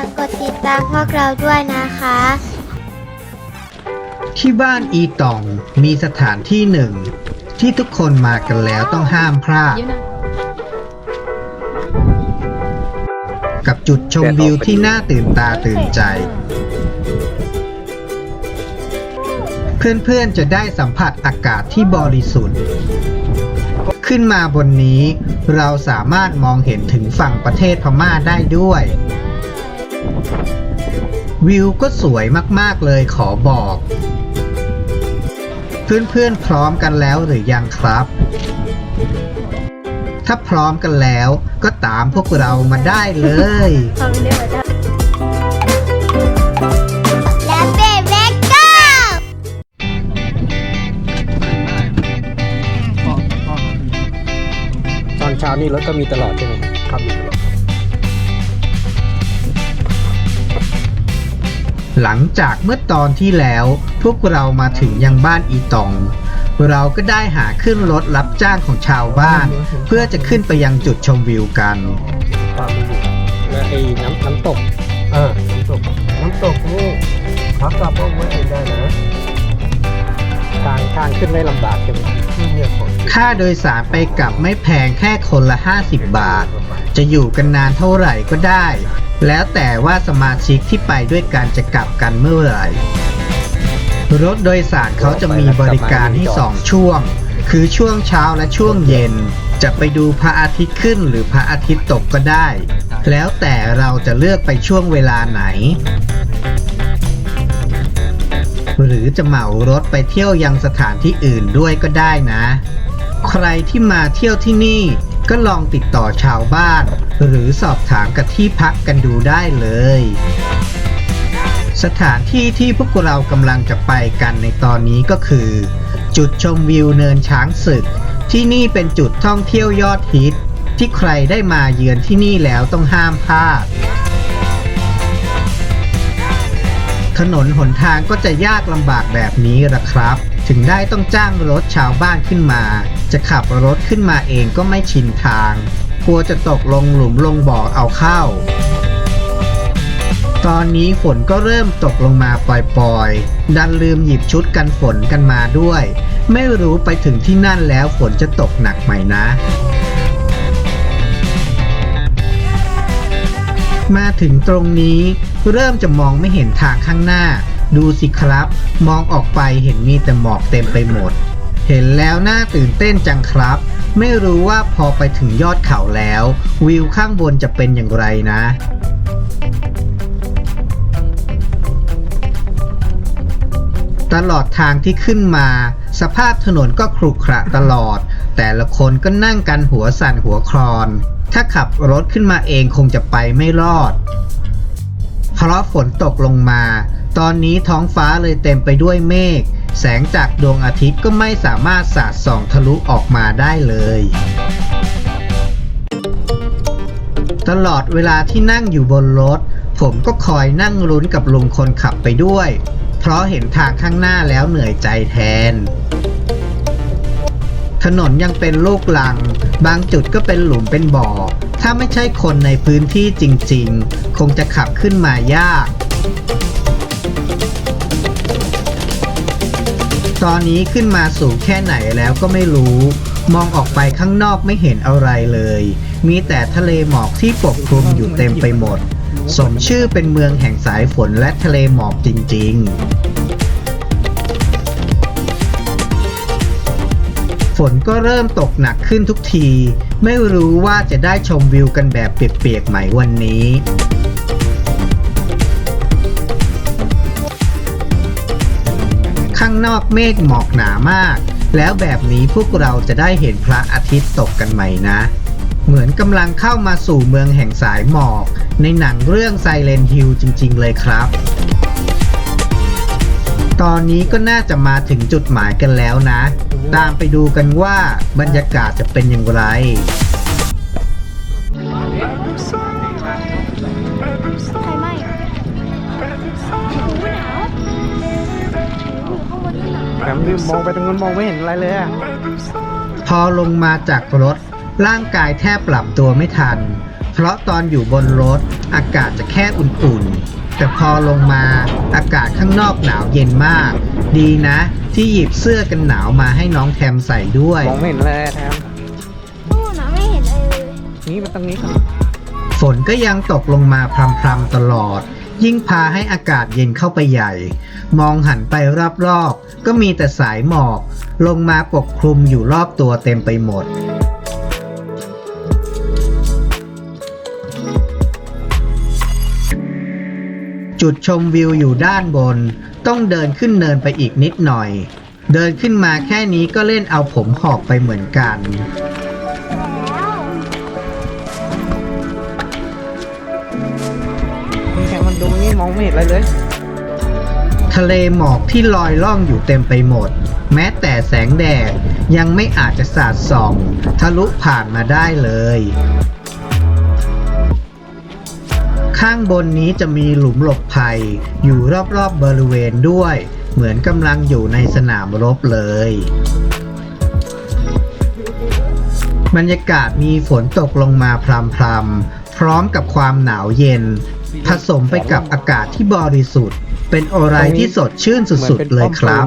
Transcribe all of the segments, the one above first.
ากกดติดตามพวกเราด้วยนะคะ ที่บ้านอีตองมีสถานที่หนึ่ง ที่ทุกคนมากันแล้วต้องห้ามพลาด กับจุดชมวิวที่น่าตื่นตาตื่นใจ เพื่อนๆจะได้สัมผัสอากาศที่บริสุทธิ์ ขึ้นมาบนนี้เราสามารถมองเห็นถึงฝั่งประเทศพม่าได้ด้วย วิวก็สวยมาก ๆ เลยขอบอก เพื่อน ๆ พร้อมกันแล้วหรือยังครับ ถ้าพร้อมกันแล้วก็ตามพวกเรามาได้เลยและเบรเล็กก็ตอนเช้านี่รถก็มีตลอดใช่ไหมครับมีตลอด หลังจากเมื่อตอนที่แล้วพวกเรามาถึงยังบ้านอีตอง เราก็ได้หาขึ้นรถรับจ้างของชาวบ้าน เพื่อจะขึ้นไปยังจุดชมวิวกันตามไม่อยู่แล้วไอ้น้ำน้ำตก เออ น้ำตก น้ำตกนี่พักกลับก็ไม่ได้นะทางทางขึ้นไม่ลำบากใช่ไหมที่เนี่ยของค่าโดยสารไปกลับไม่แพงแค่คนละ 50 บาท จะอยู่กันนานเท่าไหร่ก็ได้ แล้วแต่ว่าสมาชิกที่ไปด้วยกันจะกลับกันเมื่อไหร่ รถโดยสารเขาจะมีบริการให้สองช่วง คือช่วงเช้าและช่วงเย็น จะไปดูพระอาทิตย์ขึ้นหรือพระอาทิตย์ตกก็ได้ แล้วแต่เราจะเลือกไปช่วงเวลาไหน หรือจะเหมารถไปเที่ยวยังสถานที่อื่นด้วยก็ได้นะ ใครที่มาเที่ยวที่นี่ ก็ลองติดต่อชาวบ้าน หรือสอบถามกับที่พักกันดูได้เลย สถานที่ที่พวกเรากำลังจะไปกันในตอนนี้ก็คือ จุดชมวิวเนินช้างศึก ที่นี่เป็นจุดท่องเที่ยวยอดฮิต ที่ใครได้มาเยือนที่นี่แล้วต้องห้ามพลาด ถนนหนทางก็จะยากลำบากแบบนี้ละครับ ถึงได้ต้องจ้างรถชาวบ้านขึ้นมา จะขับรถขึ้นมาเองก็ไม่ชินทางกลัวจะตกลงหลุมลงบ่อเอาเข้า ตอนนี้ฝนก็เริ่มตกลงมาปล่อยๆ ดันลืมหยิบชุดกันฝนกันมาด้วย ไม่รู้ไปถึงที่นั่นแล้วฝนจะตกหนักไหมนะมาถึงตรงนี้ เริ่มจะมองไม่เห็นทางข้างหน้า ดูสิครับ มองออกไปเห็นมีแต่หมอกเต็มไปหมด เห็นแล้วน่าตื่นเต้นจังครับ ไม่รู้ว่าพอไปถึงยอดเขาแล้ว วิวข้างบนจะเป็นอย่างไรนะตลอดทางที่ขึ้นมา สภาพถนนก็ขรุขระตลอด แต่ละคนก็นั่งกันหัวสั่นหัวคลอน ถ้าขับรถขึ้นมาเองคงจะไปไม่รอด เพราะฝนตกลงมา ตอนนี้ท้องฟ้าเลยเต็มไปด้วยเมฆ แสงจากดวงอาทิตย์ก็ไม่สามารถสาดส่องทะลุออกมาได้เลย ตลอดเวลาที่นั่งอยู่บนรถ ผมก็คอยนั่งลุ้นกับลุงคนขับไปด้วย เพราะเห็นทางข้างหน้าแล้วเหนื่อยใจแทน ถนนยังเป็นลูกลัง บางจุดก็เป็นหลุมเป็นบ่อ ถ้าไม่ใช่คนในพื้นที่จริงๆ คงจะขับขึ้นมายาก ตอนนี้ขึ้นมาสูงแค่ไหนแล้วก็ไม่รู้ มองออกไปข้างนอกไม่เห็นอะไรเลย มีแต่ทะเลหมอกที่ปกคลุมอยู่เต็มไปหมด สมชื่อเป็นเมืองแห่งสายฝนและทะเลหมอกจริง ๆ ฝนก็เริ่มตกหนักขึ้นทุกที ไม่รู้ว่าจะได้ชมวิวกันแบบเปียกๆไหมวันนี้ข้างนอกเมฆหมอกหนามาก แล้วแบบนี้พวกเราจะได้เห็นพระอาทิตย์ตกกันไหมนะ เหมือนกำลังเข้ามาสู่เมืองแห่งสายหมอก ในหนังเรื่อง Silent Hill จริง ๆ เลยครับ ตอนนี้ก็น่าจะมาถึงจุดหมายกันแล้วนะ ตามไปดูกันว่าบรรยากาศจะเป็นอย่างไรใครไม่หูหนาวหูข้างบนนี่หนาวแถมลืมมองไปตรงนู้นมองไม่เห็นอะไรเลยอะพอลงมาจากรถ ร่างกายแทบปรับตัวไม่ทันเพเพราะตอนอยู่บนรถอากาศจะแค่อุ่นๆ แต่พอลงมาอากาศข้างนอกหนาวเย็นมาก ดีนะ ที่หยิบเสื้อกันหนาวมาให้น้องแทมใส่ด้วย มองไม่เห็นเลยแทมนู่นนะไม่เห็นอะไรเลยนี่มันตรงนี้ครับฝนก็ยังตกลงมาพรำๆตลอด ยิ่งพาให้อากาศเย็นเข้าไปใหญ่ มองหันไปรอบๆ ก็มีแต่สายหมอก ลงมาปกคลุมอยู่รอบตัวเต็มไปหมด จุดชมวิวอยู่ด้านบน ต้องเดินขึ้นเนินไปอีกนิดหน่อย เดินขึ้นมาแค่นี้ก็เล่นเอาผมหอกไปเหมือนกันนี่แทมมันดูนี่มองไม่เห็นอะไรเลย ทะเลหมอกที่ลอยล่องอยู่เต็มไปหมด แม้แต่แสงแดดยังไม่อาจจะสาดส่อง ทะลุผ่านมาได้เลย ข้างบนนี้จะมีหลุมหลบภัย อยู่รอบๆบบริเวณด้วย เหมือนกำลังอยู่ในสนามรบเลย บรรยากาศมีฝนตกลงมาพรำๆพร้อมกับความหนาวเย็น ผสมไปกับอากาศที่บริสุทธิ์ เป็นโอไรที่สดชื่นสุดๆเลยครับ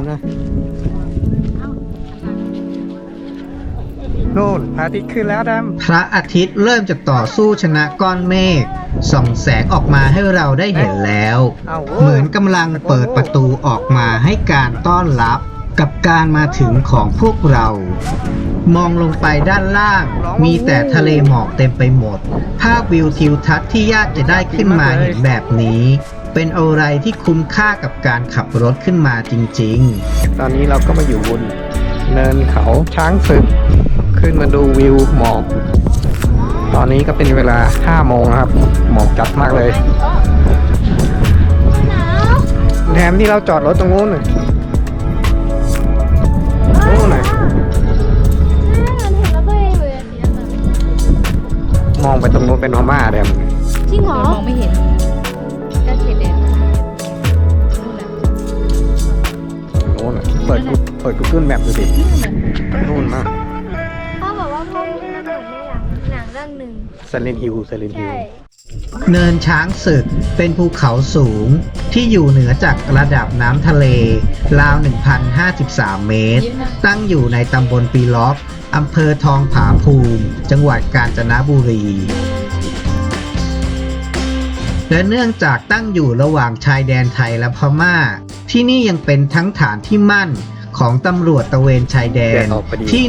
นู่นพระอาทิตย์ขึ้นแล้วดพระอาทิตย์เริ่มจะต่อสู้ชนะก้อนเมฆส่องแสงออกมาให้เราได้เห็นแล้วำเอาเหมือนกำลังเปิดประตูออกมาให้การต้อนรับกับการมาถึงของพวกเรา มองลงไปด้านล่าง มีแต่ทะเลหมอกเต็มไปหมด ภาพวิวทิวทัศน์ที่ยากจะได้ขึ้นมาเห็นแบบนี้ เป็นอะไรที่คุ้มค่ากับการขับรถขึ้นมาจริงๆ ตอนนี้เราก็มาอยู่บนเนินเขาช้างศึก ขึ้นมาดูวิวหมอก ตอนนี้ก็เป็นเวลา5โมงนะครับ หมอกจัดมากเลยหนาวแถมที่เราจอดรถตรงนู้นน่ะนู้นน่ะมันเห็นแล้วก็เองเลยสีน้ำเงินมองไปตรงนู้นเป็นพม่าแถมจริงเหรอมองไม่เห็นก็เขตแดนนู่นน่ะนู้นน่ะเปิดกูเปิดกูเกิลแมปดูดินู่นมาก รื่องหนึ่งเซเลนฮิลเซเลนฮิลใช่เนินช้างศึกเป็นภูเขาสูงที่อยู่เหนือจากระดับน้ำทะเล ราว 1,053 เมตร ตั้งอยู่ในตำบลปีล็อกอำเภอทองผาภูมิ จังหวัดกาญจนบุรี และเนื่องจากตั้งอยู่ระหว่างชายแดนไทยและพม่า ที่นี่ยังเป็นทั้งฐานที่มั่นของตำรวจตระเวนชายแดนที่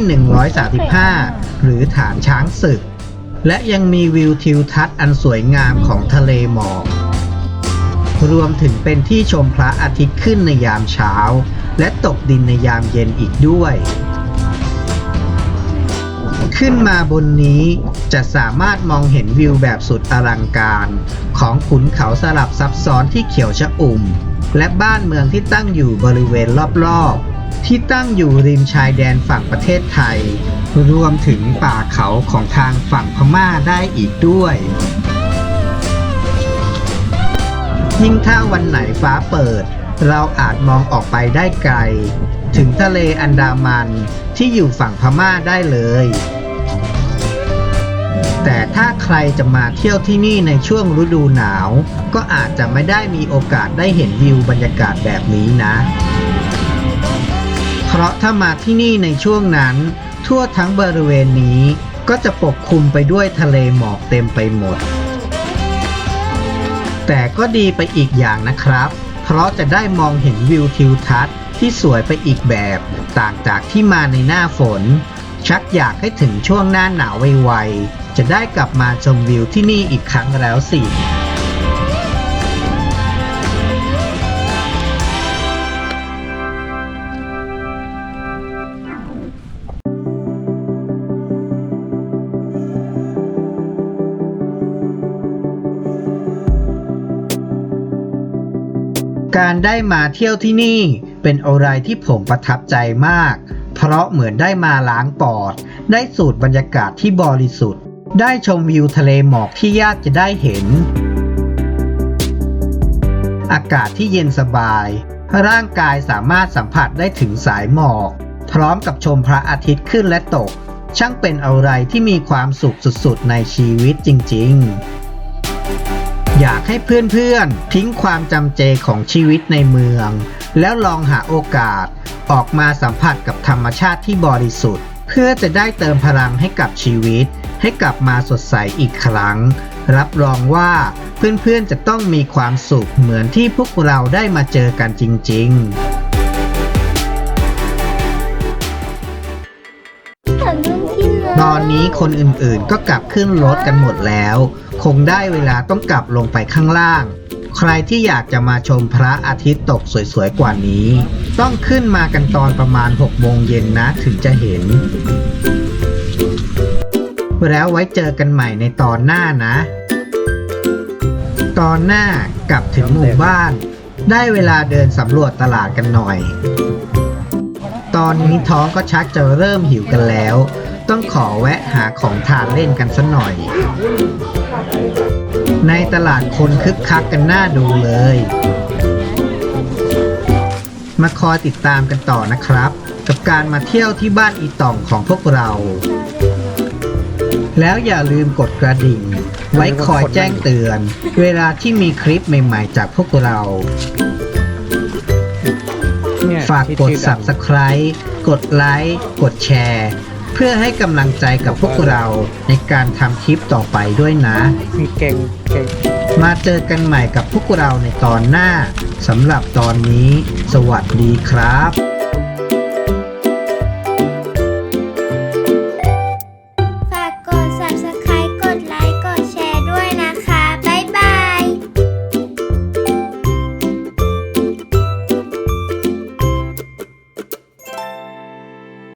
135 หรือฐานช้างศึก และยังมีวิวทิวทัศน์อันสวยงามของทะเลหมอกรวมถึงเป็นที่ชมพระอาทิตย์ขึ้นในยามเช้า และตกดินในยามเย็นอีกด้วย ขึ้นมาบนนี้จะสามารถมองเห็นวิวแบบสุดอลังการ ของขุนเขาสลับซับซ้อนที่เขียวชะอุ่ม และบ้านเมืองที่ตั้งอยู่บริเวณรอบๆ ที่ตั้งอยู่ริมชายแดนฝั่งประเทศไทย รวมถึงป่าเขาของทางฝั่งพม่าได้อีกด้วย ยิ่งถ้าวันไหนฟ้าเปิด เราอาจมองออกไปได้ไกล ถึงทะเลอันดามันที่อยู่ฝั่งพม่าได้เลย แต่ถ้าใครจะมาเที่ยวที่นี่ในช่วงฤดูหนาว ก็อาจจะไม่ได้มีโอกาสได้เห็นวิวบรรยากาศแบบนี้นะ เพราะถ้ามาที่นี่ในช่วงนั้น ทั่วทั้งบริเวณนี้ก็จะปกคลุมไปด้วยทะเลหมอกเต็มไปหมด แต่ก็ดีไปอีกอย่างนะครับ เพราะจะได้มองเห็นวิวทิวทัศน์ที่สวยไปอีกแบบ ต่างจากที่มาในหน้าฝน ชักอยากให้ถึงช่วงหน้าหนาวไวๆจะได้กลับมาชมวิวที่นี่อีกครั้งแล้วสิ การได้มาเที่ยวที่นี่เป็นอะไรที่ผมประทับใจมาก เพราะเหมือนได้มาล้างปอด ได้สูดบรรยากาศที่บริสุทธิ์ ได้ชมวิวทะเลหมอกที่ยากจะได้เห็น อากาศที่เย็นสบาย ร่างกายสามารถสัมผัสได้ถึงสายหมอก พร้อมกับชมพระอาทิตย์ขึ้นและตก ช่างเป็นอะไรที่มีความสุขสุดๆในชีวิตจริง ๆ อยากให้เพื่อนๆ ทิ้งความจำเจของชีวิตในเมือง แล้วลองหาโอกาสออกมาสัมผัสกับธรรมชาติที่บริสุทธิ์ เพื่อจะได้เติมพลังให้กับชีวิต ให้กลับมาสดใสอีกครั้ง รับรองว่าเพื่อนๆจะต้องมีความสุขเหมือนที่พวกเราได้มาเจอกันจริงๆหาเรื่องตอนนี้คนอื่นๆก็กลับขึ้นรถกันหมดแล้ว คงได้เวลาต้องกลับลงไปข้างล่าง ใครที่อยากจะมาชมพระอาทิตย์ตกสวยๆกว่านี้ ต้องขึ้นมากันตอนประมาณ6โมงเย็นนะถึงจะเห็น แล้วไว้เจอกันใหม่ในตอนหน้านะ ตอนหน้ากลับถึงหมู่บ้าน ได้เวลาเดินสำรวจตลาดกันหน่อย ตอนนี้ท้องก็ชักจะเริ่มหิวกันแล้ว ต้องขอแวะหาของทานเล่นกันสักหน่อย ในตลาดคนคึกคักกันน่าดูเลย มาคอยติดตามกันต่อนะครับ กับการมาเที่ยวที่บ้านอีต่องของพวกเรา แล้วอย่าลืมกดกระดิ่ง ไว้คอยแจ้งเตือน เวลาที่มีคลิปใหม่ๆจากพวกเราเนี่ยฝากกดที่ที่ subscribe กดไลค์ กดแชร์ เพื่อให้กำลังใจกับพวกเราในการทำคลิปต่อไปด้วยนะ มีเก่งเก่งมาเจอกันใหม่กับพวกเราในตอนหน้าสำหรับตอนนี้ สวัสดีครับ